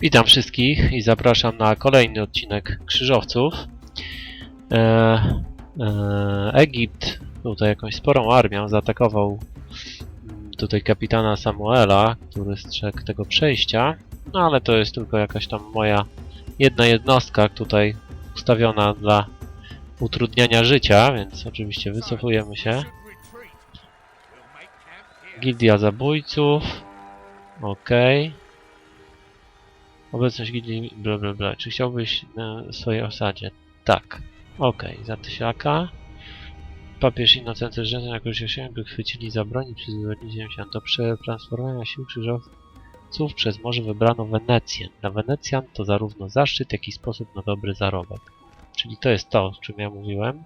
Witam wszystkich i zapraszam na kolejny odcinek Krzyżowców. E, e, Egipt tutaj jakąś sporą armią zaatakował mm, tutaj kapitana Samuela, który strzegł tego przejścia, no ale to jest tylko jakaś tam moja jedna jednostka tutaj ustawiona dla utrudniania życia, więc oczywiście wycofujemy się. Gildia zabójców. Okej. Obecność gildii bla bla bla. Czy chciałbyś na swojej osadzie? Tak. Okej, za tysiaka. Papież Innocenty Rzędy na korzyść się, by chwycili za broń i przyzwolili się do przetransformowania sił krzyżowców przez morze wybrano Wenecję. Dla Wenecjan to zarówno zaszczyt, jak i sposób na dobry zarobek. Czyli to jest to, o czym ja mówiłem.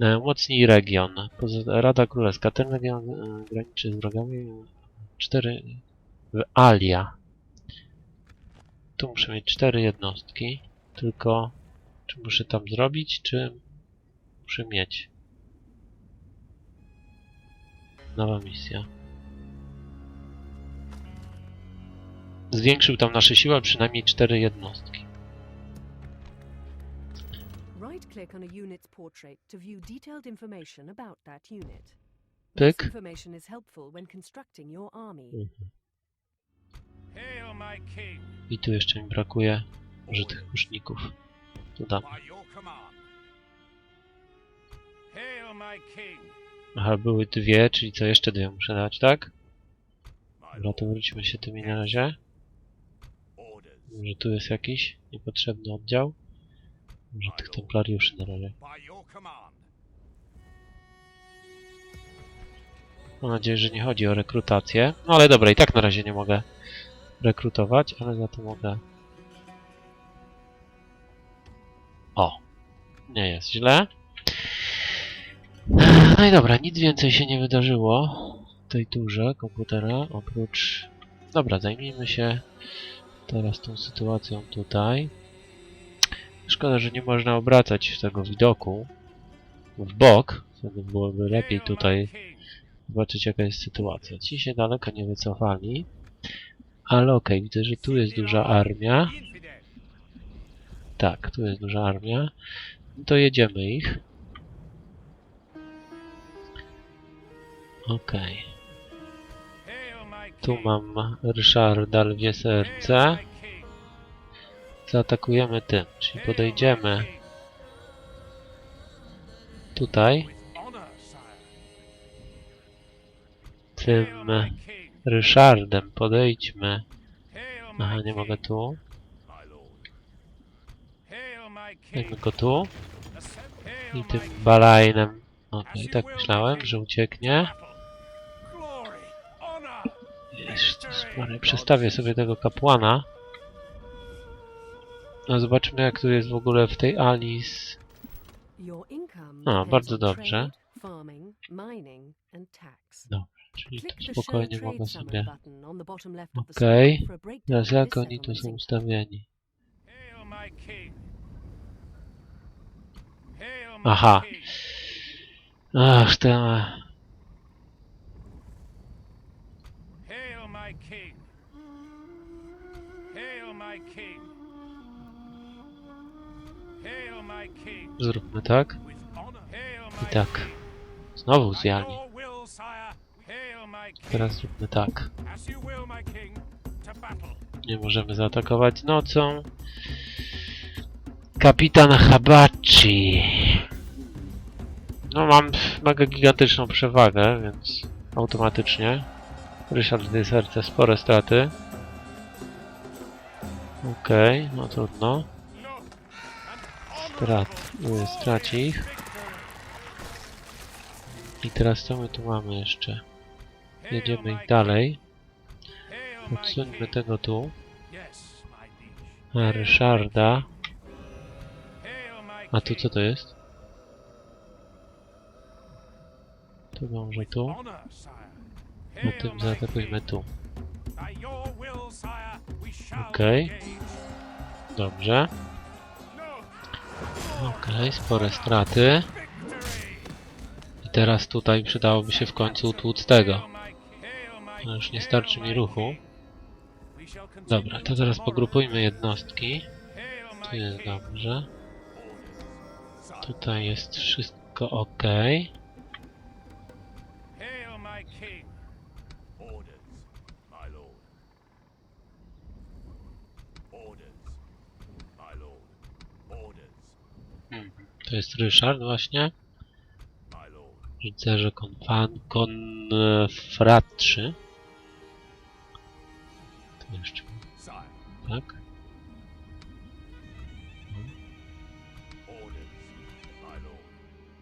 E, Umocnij region. Rada Królewska. Ten region e, graniczy z wrogami. Cztery. w Alia. Tu muszę mieć cztery jednostki. Tylko. Czy muszę tam zrobić, czy muszę mieć? Nowa misja. Zwiększył tam nasze siły, przynajmniej cztery jednostki. Right click on a unit's portrait to view detailed information about that unit. Pyk. This information is helpful when constructing your army. King, I tu jeszcze mi brakuje może tych kuszników. Tu dam. Aha, były dwie, czyli co jeszcze dwie muszę dać, tak? Dobra, to wróćmy się tymi na razie. Może tu jest jakiś niepotrzebny oddział? Może tych templariuszy na razie. Mam nadzieję, że nie chodzi o rekrutację. No ale dobra, i tak na razie nie mogę rekrutować, ale za to mogę... O! Nie jest źle. No i dobra, nic więcej się nie wydarzyło w tej turze komputera, oprócz... Dobra, zajmijmy się teraz tą sytuacją tutaj. Szkoda, że nie można obracać tego widoku w bok. Wtedy byłoby lepiej tutaj zobaczyć jaka jest sytuacja. Ci się daleko nie wycofali, ale okej, widzę, że tu jest duża armia. Tak, tu jest duża armia. To jedziemy ich. Okej, king. tu mam Ryszarda Lwie Serce. Zaatakujemy tym, czyli podejdziemy tutaj tym. Ryszardem, podejdźmy. Aha, nie mogę tu. Dajmy go tu. I tym. Balajnem. Okej, tak myślałem, że ucieknie. Jezus Maria, Przestawię sobie tego kapłana. No zobaczmy jak tu jest w ogóle w tej Alice. Depends bardzo dobrze. trade, Czyli the spokojnie mogę sobie... Okej. breakdown Teraz jak oni tu są ustawieni? Aha. Ach, king. Zróbmy tak. I tak. Znowu By zjali. your will, sire. Hail my king. Teraz zróbmy tak. Nie możemy zaatakować nocą. Kapitan Habachi. No mam mega gigantyczną przewagę, więc automatycznie. Ryszard serce spore straty. Okej, no trudno. Strat, y, straci ich. I teraz co my tu mamy jeszcze? Jedziemy dalej. Hail my Podsuńmy king. tego tu. A Ryszarda. A tu co to jest? Tu może tu. Na Hail tym my zaatakujmy tu. Okej. engage. Dobrze. No. Okej, spore straty. I teraz tutaj przydałoby się w końcu utłuc tego. No już nie starczy mi ruchu. Dobra, to teraz pogrupujmy jednostki. Tu jest dobrze. Tutaj jest wszystko ok. Orders, To jest Ryszard właśnie. lord. Rycerze konfan konfratrzy. Jeszcze, tak?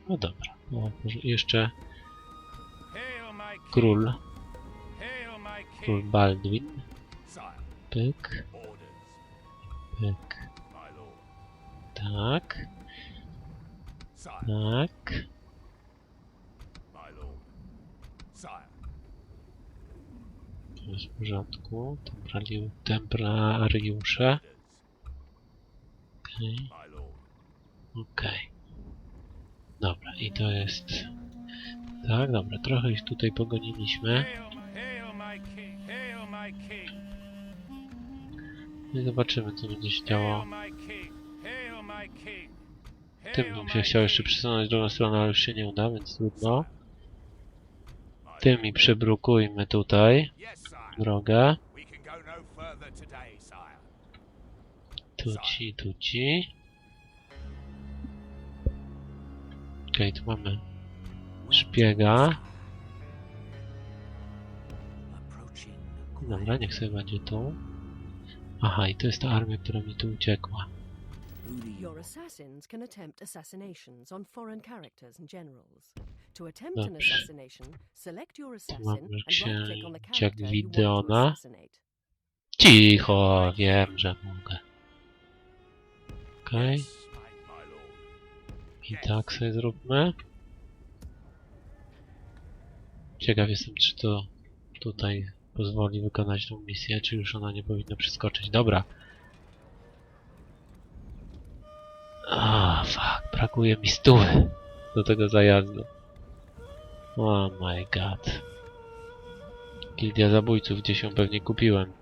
No dobra. O, może jeszcze król, król. Baldwin. Pyk, pyk. Tak, tak. my lord. Sire, To jest w porządku. Orders, Okej, lord. okej. Dobra, i to jest... Tak, dobra, trochę ich tutaj pogoniliśmy. No I zobaczymy, co będzie się działo. Tym bym się chciał jeszcze przesunąć w drugą stronę, ale już się nie uda, więc trudno. Tymi przybrukujmy tutaj. Drogę. We can go no further today, sire. Tu ci, tu ci. Okej, tu mamy szpiega. Dobra, niech sobie będzie tu. Aha, i to jest ta armia, która mi tu uciekła. Your assassins can attempt assassinations on foreign characters and generals. To attempt an Dobrze. assassination, select your assassin mamy and right-click on the księcia character you want to Gideona. assassinate. Cicho, wiem, że mogę. Okej, i tak sobie zróbmy. Ciekaw jestem, czy to tutaj pozwoli wykonać tą misję, czy już ona nie powinna przeskoczyć. Dobra. Ah, fuck, brakuje mi stówy do tego zajazdu. Oh my god. Gildia zabójców, gdzie się pewnie kupiłem.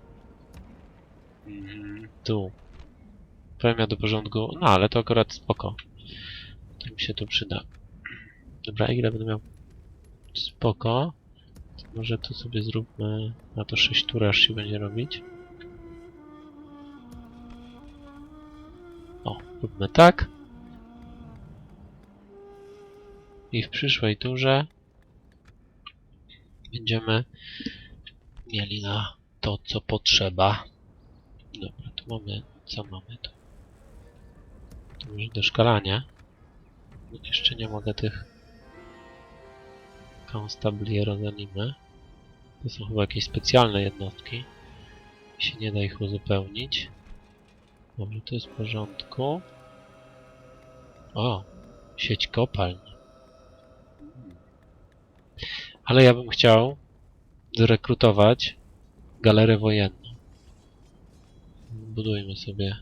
Mhm, tu. Premia do porządku, no ale to akurat spoko. To mi się tu przyda. Dobra, ile będę miał? Spoko. To może tu sobie zróbmy na to 6 tur, aż się będzie robić. O, róbmy tak. I w przyszłej turze będziemy mieli na to, co potrzeba. Dobra, tu mamy, co mamy tu? Tu może doszkalanie. Jeszcze nie mogę tych konstabli rozanimy. To są chyba jakieś specjalne jednostki. Się nie da ich uzupełnić. Dobrze, to jest w porządku. O, sieć kopalń. Ale ja bym chciał zrekrutować galerę wojenną. Budujmy sobie.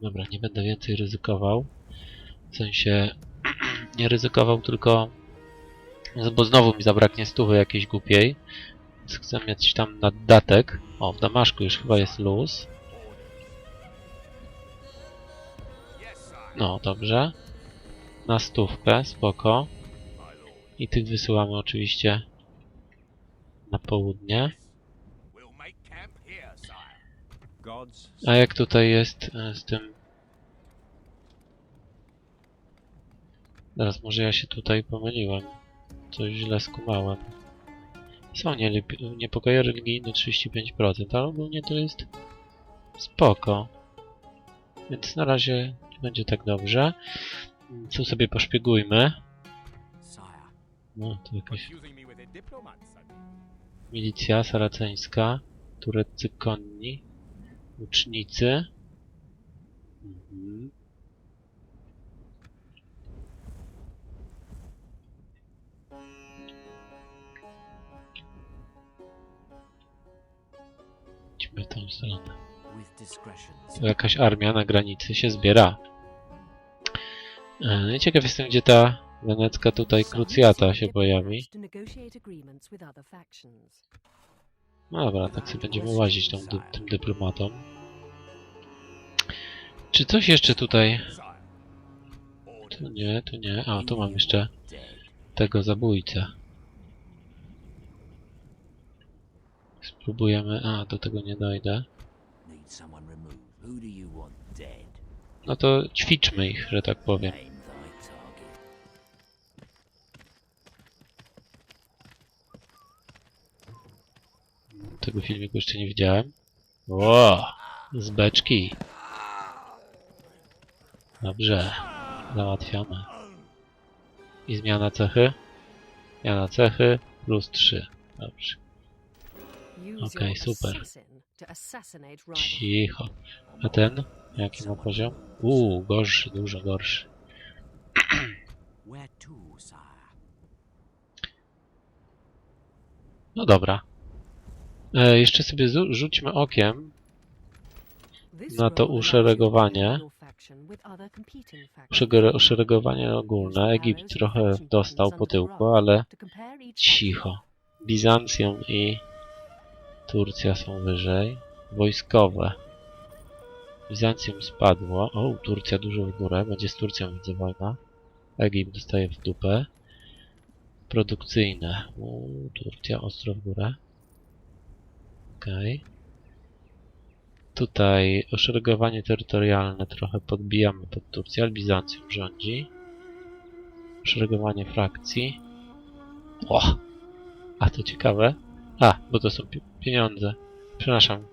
Dobra, nie będę więcej ryzykował. W sensie nie ryzykował, tylko bo znowu mi zabraknie stówy jakiejś głupiej. Więc chcę mieć tam naddatek. O, w Damaszku już chyba jest luz. No, dobrze. Na stówkę, spoko. I tych wysyłamy oczywiście na południe. A jak tutaj jest e, z tym... Teraz może ja się tutaj pomyliłem. Coś źle skumałem. Są niepokoje religijne 35%, ale ogólnie to jest spoko. Więc na razie będzie tak dobrze. Tu sobie poszpiegujmy. No, tu jakaś milicja saraceńska, tureccy konni, łucznicy. Mhm. Idźmy w tą stronę. Tu jakaś armia na granicy się zbiera. E, No i ciekaw jestem, gdzie ta wenecka tutaj krucjata się pojawi. No dobra, tak sobie będziemy łazić tą, dy, tym dyplomatą. Czy coś jeszcze tutaj... Tu nie, tu nie. A, tu mam jeszcze tego zabójcę. Spróbujemy... A, do tego nie dojdę. No to ćwiczmy ich, że tak powiem. Tego filmiku jeszcze nie widziałem. Ło! Z beczki. Dobrze. Załatwiamy. I zmiana cechy? Zmiana cechy plus 3. Dobrze. Okay, your super. Cicho. A ten? Jaki ma poziom? Uuu, gorszy, dużo gorszy. No dobra. E, jeszcze sobie zu- rzućmy okiem na to uszeregowanie. uszeregowanie ogólne. Egipt trochę dostał po tyłku, ale cicho. Bizancjum i Turcja są wyżej. Wojskowe. Bizancjum spadło. O, Turcja dużo w górę. Będzie z Turcją widzę wojna. Egipt dostaje w dupę. Produkcyjne. O, Turcja ostro w górę. Okej. Tutaj oszeregowanie terytorialne trochę podbijamy pod Turcję, ale Bizancjum rządzi. Oszeregowanie frakcji. O! A to ciekawe. A, bo to są pi pieniądze. Przepraszam.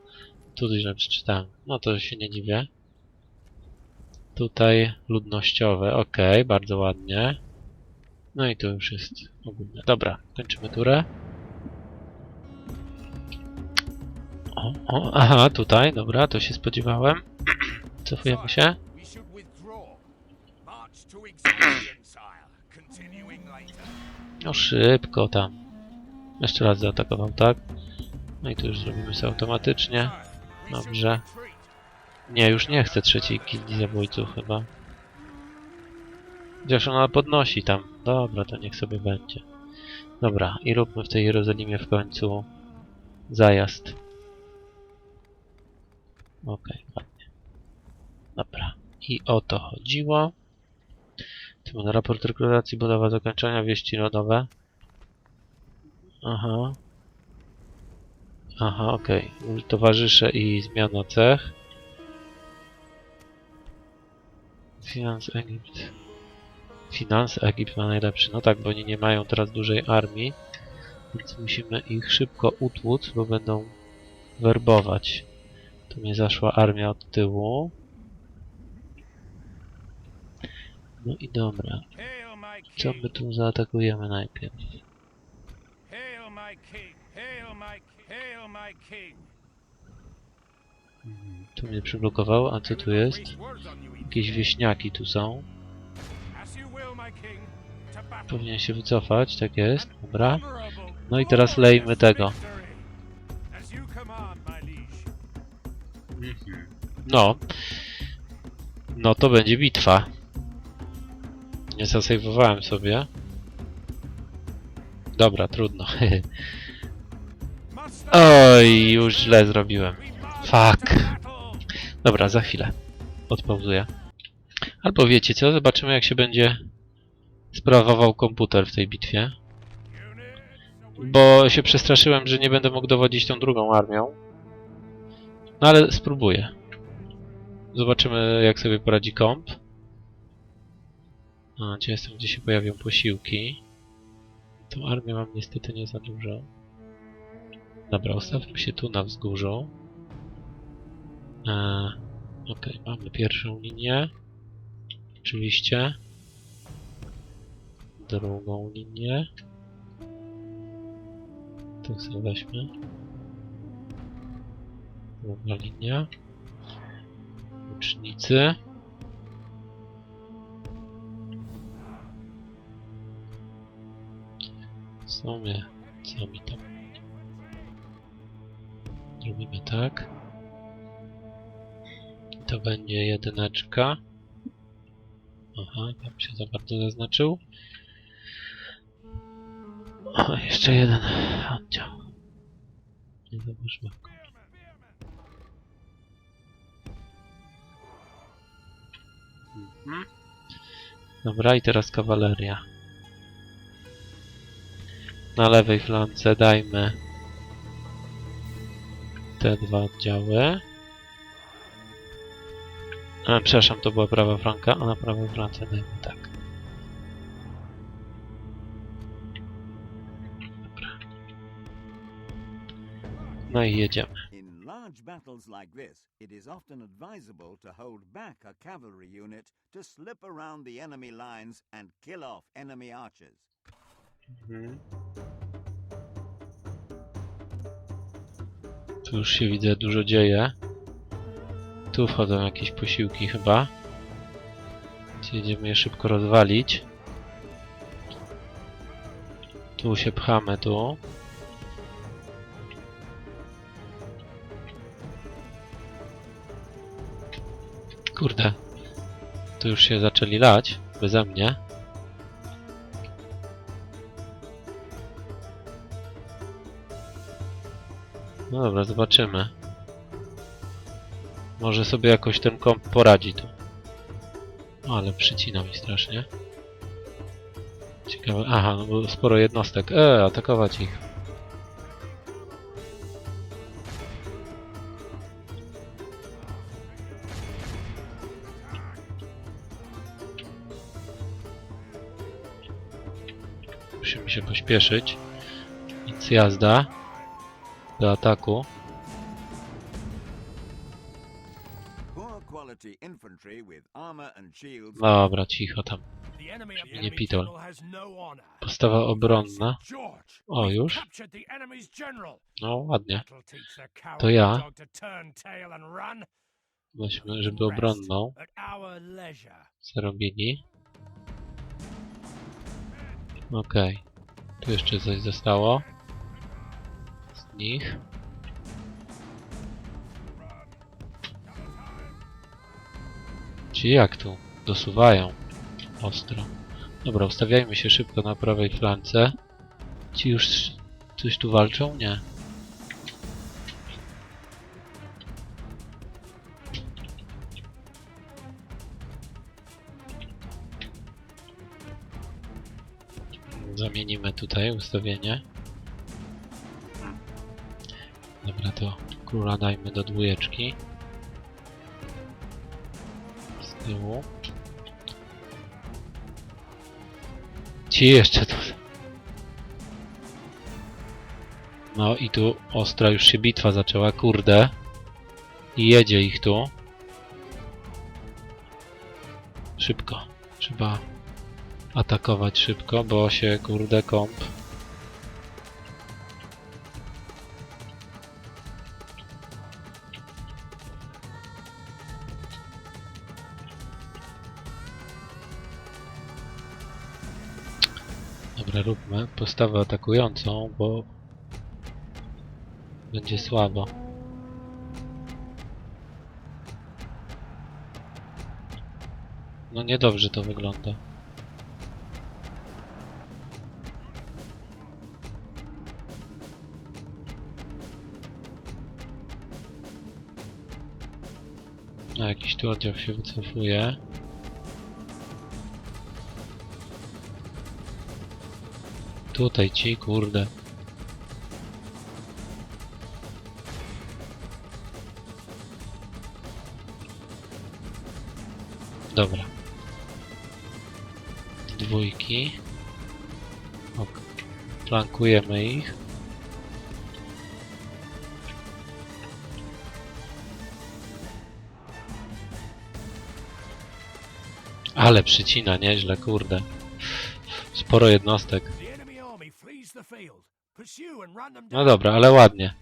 Tu źle przeczytałem. No to się nie dziwię. Tutaj ludnościowe. Ok, bardzo ładnie. No i to już jest ogólne. Dobra, kończymy turę. O, o, aha, tutaj, dobra, to się spodziewałem. Cofujemy się. No szybko tam. Jeszcze raz zaatakował, tak? No i tu już zrobimy sobie automatycznie. Dobrze. Nie, już nie chcę trzeciej gildii zabójców chyba. Chociaż ona podnosi tam. Dobra, to niech sobie będzie. Dobra, i róbmy w tej Jerozolimie w końcu zajazd. Okej, ładnie. Dobra, i o to chodziło. Mamy raport rekrutacji, budowa zakończenia, wieści rodowe. Aha. Aha, okej. Towarzysze i zmiana cech. Finans Egipt. Finans Egipt ma najlepszy. No tak, bo oni nie mają teraz dużej armii. Więc musimy ich szybko utłuc, bo będą werbować. Tu mnie zaszła armia od tyłu. No i dobra. Co my tu zaatakujemy najpierw? Mhm, Tu mnie przyblokował, a co tu jest? Jakieś wieśniaki tu są. Powinien się wycofać, tak jest. Dobra. No i teraz lejmy tego. No. No to będzie bitwa. Nie zasejwowałem sobie. Dobra, trudno. Oj, już źle zrobiłem. Fuck. Dobra, za chwilę. Odpauzuję. Albo wiecie co? Zobaczymy jak się będzie sprawował komputer w tej bitwie. Bo się przestraszyłem, że nie będę mógł dowodzić tą drugą armią. No ale spróbuję. Zobaczymy jak sobie poradzi komp. A, gdzie jestem, gdzie się pojawią posiłki. Tą armię mam niestety nie za dużo. Dobra, ustawmy się tu na wzgórzu. Eee, Okej, mamy pierwszą linię. Oczywiście. Drugą linię. Tak sobie weźmy. Druga linia. Łucznicy. W sumie, co mi tam? Zrobimy tak. To będzie jedyneczka. Aha, tam się za bardzo zaznaczył. O, jeszcze jeden oddział. Nie zobaczyłem. Mhm. Dobra, i teraz kawaleria. Na lewej flance dajmy te dwa oddziały. A, przepraszam, to była prawa flanka, a na prawej flance dajmy tak. Dobra. No i jedziemy. Battles like this, it is often advisable to hold back a cavalry unit to slip around the enemy lines and kill off enemy archers. Tu już się widzę, dużo dzieje. Tu wchodzą jakieś posiłki chyba. Jedziemy je szybko rozwalić. Tu się pchamy, tu. Kurde. Tu już się zaczęli lać, beze mnie. No dobra, zobaczymy. Może sobie jakoś ten komp poradzi tu. O, ale przycina mi strasznie. Ciekawe. Aha, no bo sporo jednostek. E, atakować ich. Pośpieszyć. Więc jazda do ataku. Dobra, cicho tam. Nie pitol. no. Postawa obronna. O, już? No, ładnie. To ja. Weźmy, żeby obronną zrobili. Okej. Tu jeszcze coś zostało. Z nich. Ci jak tu? Dosuwają. Ostro. Dobra, ustawiajmy się szybko na prawej flance. Ci już coś tu walczą? Nie. Tutaj ustawienie. Dobra, to króla dajmy do dwójeczki. Z tyłu. Ci jeszcze tu. No i tu ostra już się bitwa zaczęła, kurde. I jedzie ich tu. Szybko. Trzeba atakować szybko, bo się kurde komp. Dobra, róbmy postawę atakującą, bo będzie słabo. No niedobrze to wygląda. No, jakiś tu oddział się wycofuje. Tutaj ci, kurde. Dobra. Dwójki. Ok. Flankujemy ich. Ale przycina, nieźle, kurde. Sporo jednostek. No dobra, ale ładnie.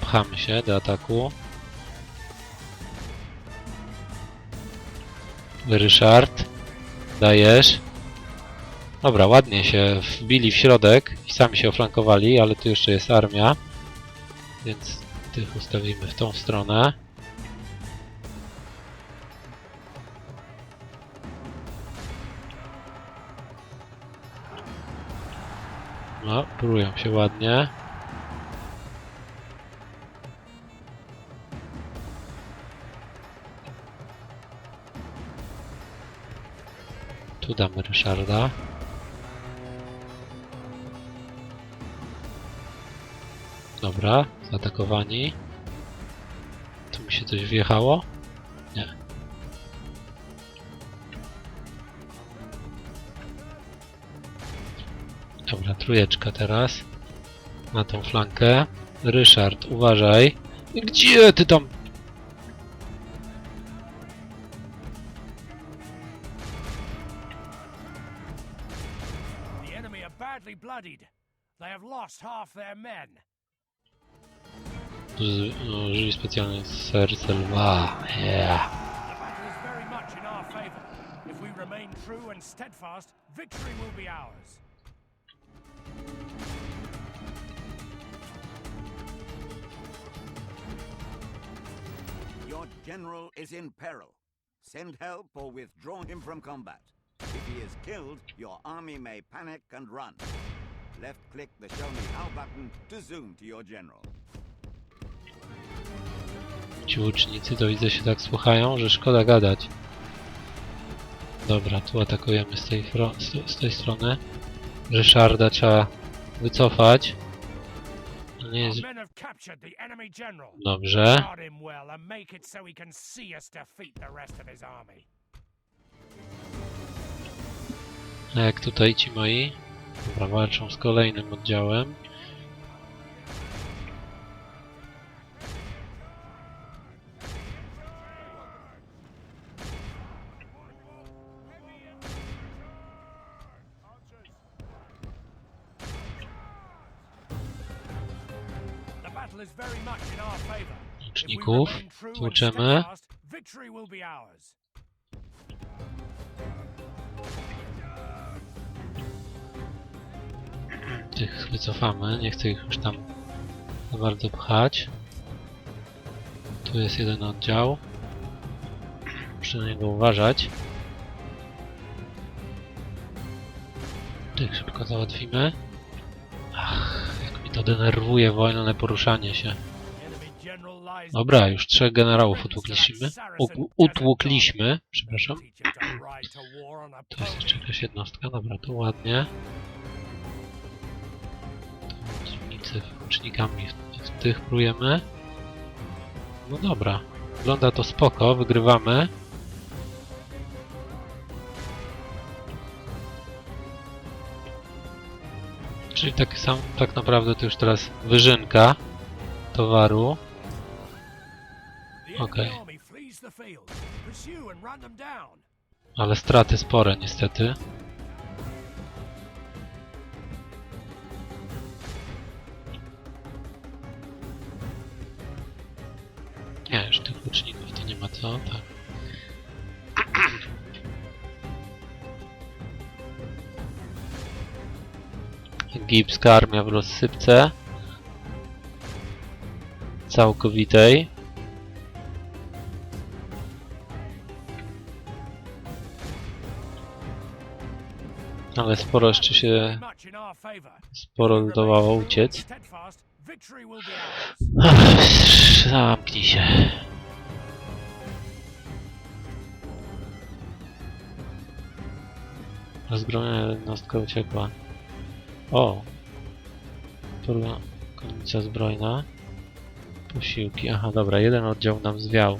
Pchamy się do ataku. Ryszard, dajesz. Dobra, ładnie się wbili w środek i sami się oflankowali, ale tu jeszcze jest armia. Więc tych ustawimy w tą stronę. No, próbują się ładnie. Tu damy Ryszarda. Dobra, zaatakowani. Tu mi się coś wjechało. Dobra, trójeczka teraz. Na tą flankę. Ryszard, uważaj. Gdzie ty tam? Z, no, użyli specjalnie serce lwa. Yeah. If we remain true and steadfast, victory will be ours. Your general is in peril. Send help or withdraw him from combat. If he is killed, your army may panic and run. Left click the Show Me How button to zoom to your general. Ci łucznicy to widzę się tak słuchają, że szkoda gadać. Dobra, tu atakujemy z tej, z, te- z tej strony. Ryszarda trzeba wycofać. Nie jest captured the enemy general. dobrze. Guard him well and make it so he can see us defeat the rest of his army. A jak tutaj ci moi? Dobra, walczą z kolejnym oddziałem. And Tłuczemy. Tych wycofamy. Nie chcę ich już tam za bardzo pchać. Tu jest jeden oddział. Muszę na niego uważać. Tych szybko załatwimy. Ach, jak mi to denerwuje wolne poruszanie się. Dobra, już trzech generałów utłukliśmy. Utłukliśmy, przepraszam. To to jest jeszcze jakaś jednostka, dobra, to ładnie. Tu łucznicy łucznikami w, w tych prujemy. No dobra, wygląda to spoko, wygrywamy. Czyli tak sam, tak naprawdę to już teraz wyżynka towaru. Down. Ale straty spore niestety. Nie, już tych łuczników to nie ma co, tak. Egipska armia w rozsypce. Całkowitej. Ale sporo jeszcze się sporo zdołało uciec. Zamknij się. Rozgromiona jednostka uciekła. O! Turba konnica zbrojna. Posiłki. Aha, dobra, jeden oddział nam zwiał.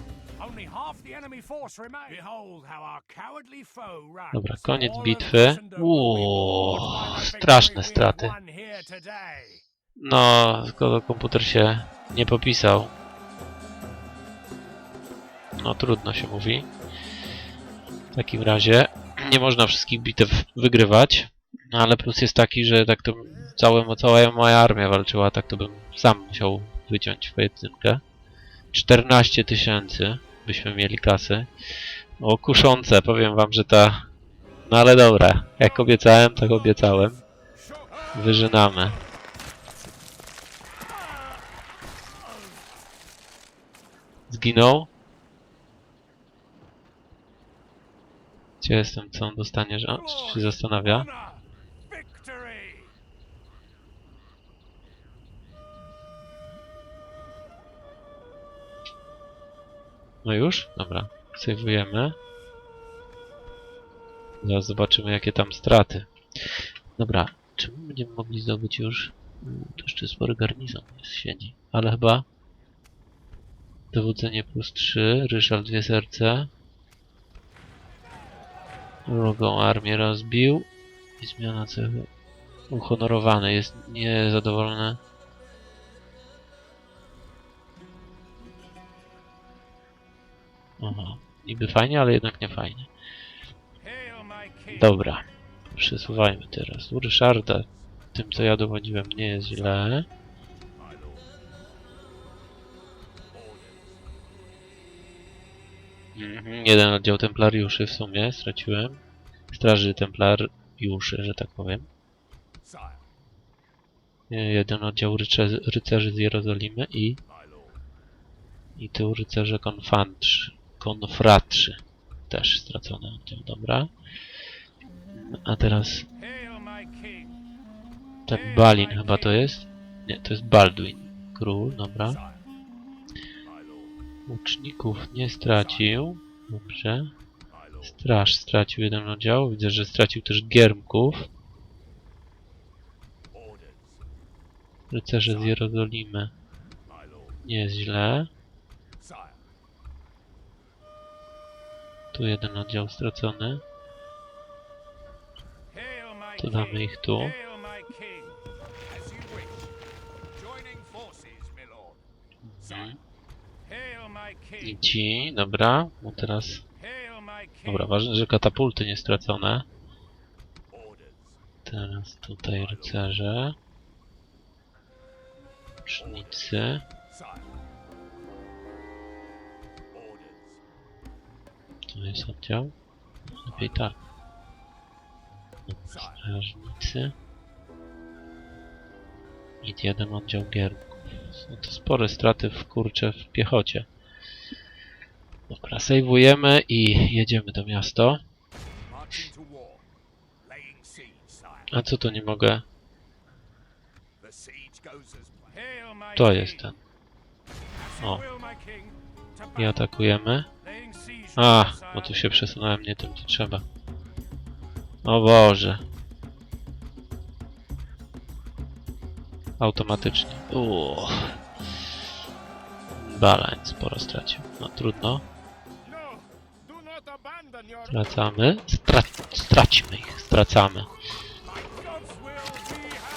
Dobra, koniec bitwy. Uuu, straszne straty. No, tylko komputer się nie popisał. No, trudno się mówi. W takim razie nie można wszystkich bitew wygrywać. No, ale plus jest taki, że tak to całe, cała moja armia walczyła, tak to bym sam musiał wyciąć w pojedynkę. 14 tysięcy byśmy mieli kasy. O, kuszące, powiem wam, że ta... No ale dobra, jak obiecałem, tak obiecałem. Wyżynamy. Zginął? Gdzie jestem? Co on dostanie? Że on się zastanawia. No już? Dobra. Sejwujemy. Zaraz zobaczymy, jakie tam straty. Dobra, czy my będziemy mogli zdobyć już? Mm, To jeszcze spory garnizon jest, siedzi. Ale chyba... Dowodzenie plus 3, Ryszard dwie serce. Drugą armię rozbił. I zmiana cechy. Uhonorowany, jest niezadowolony. Aha, niby fajnie, ale jednak nie fajnie. Dobra, przesuwajmy teraz. U Ryszarda, tym co ja dowodziłem, nie jest źle. Mhm, jeden oddział templariuszy w sumie straciłem. Straży templariuszy, że tak powiem. Jeden oddział rycerzy, rycerzy z Jerozolimy i, i tu rycerze konfantrzy, konfratrzy. Też oddział, dobra. A teraz ten Balin chyba to jest? Nie, to jest Baldwin. Król, dobra. Łuczników nie stracił. Dobrze. Straż stracił jeden oddział. Widzę, że stracił też giermków. Rycerze z Jerozolimy. Nie jest źle. Tu jeden oddział stracony. To damy ich tu. My I ci, dobra. No teraz... Dobra, ważne, że katapulty nie stracone. Teraz tutaj rycerze. Łucznicy. Tu jest oddział. Lepiej tak. Strażnicy. I jeden oddział giermków. Są to spore straty w kurcze w piechocie. Dobra, sejwujemy i jedziemy do sire. A co to nie mogę? To jest ten. O. I atakujemy. A, bo tu się przesunąłem nie tym co trzeba. O Boże. Automatycznie. Uuu. Balań sporo stracił. No trudno. No, Stracamy. Stra stracimy ich. Stracamy.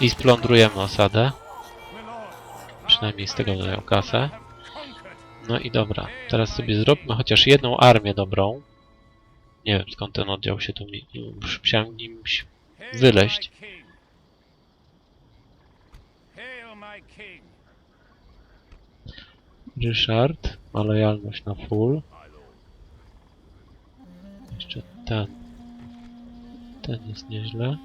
I splądrujemy osadę. Przynajmniej z tego dają kasę. No i dobra. Teraz sobie zróbmy chociaż jedną armię dobrą. Nie wiem skąd ten oddział się tu mi... Musiałem nim Hail Wyleść. Ryszard ma lojalność na full. Jeszcze ten. Ten jest nieźle.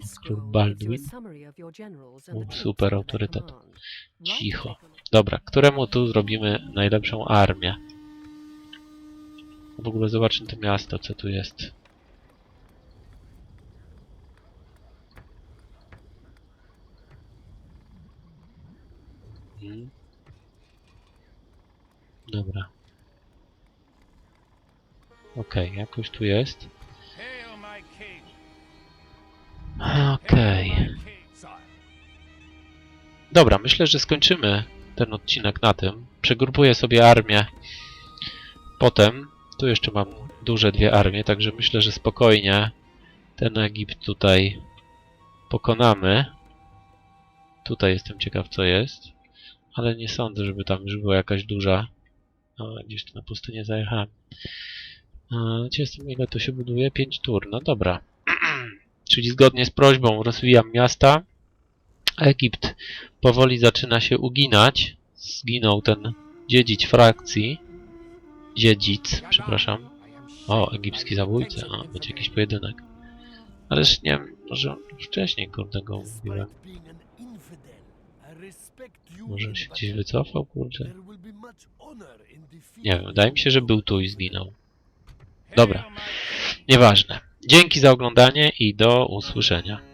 The troops super autorytet. Cicho. Dobra, któremu tu zrobimy najlepszą armię? W ogóle zobaczmy to miasto, co tu jest. Mhm. Dobra. Okej, jakoś tu jest. Okej. Sire, Dobra, myślę, że skończymy ten odcinek na tym. Przegrupuję sobie armię. Potem, tu jeszcze mam duże dwie armie, także myślę, że spokojnie ten Egipt tutaj pokonamy. Tutaj jestem ciekaw, co jest. Ale nie sądzę, żeby tam już była jakaś duża... O, gdzieś tu na pustynię zajechałem. Gdzie jestem, ile to się buduje? 5 tur, no dobra. Czyli zgodnie z prośbą rozwijam miasta. Egipt powoli zaczyna się uginać. Zginął ten dziedzic frakcji. Dziedzic, przepraszam. O, egipski zabójca. O, będzie jakiś pojedynek. Ależ nie wiem, może wcześniej kurde go mówiłem. Może się gdzieś wycofał, kurde. Nie wiem, wydaje mi się, że był tu i zginął. Dobra. Nieważne. Dzięki za oglądanie i do usłyszenia.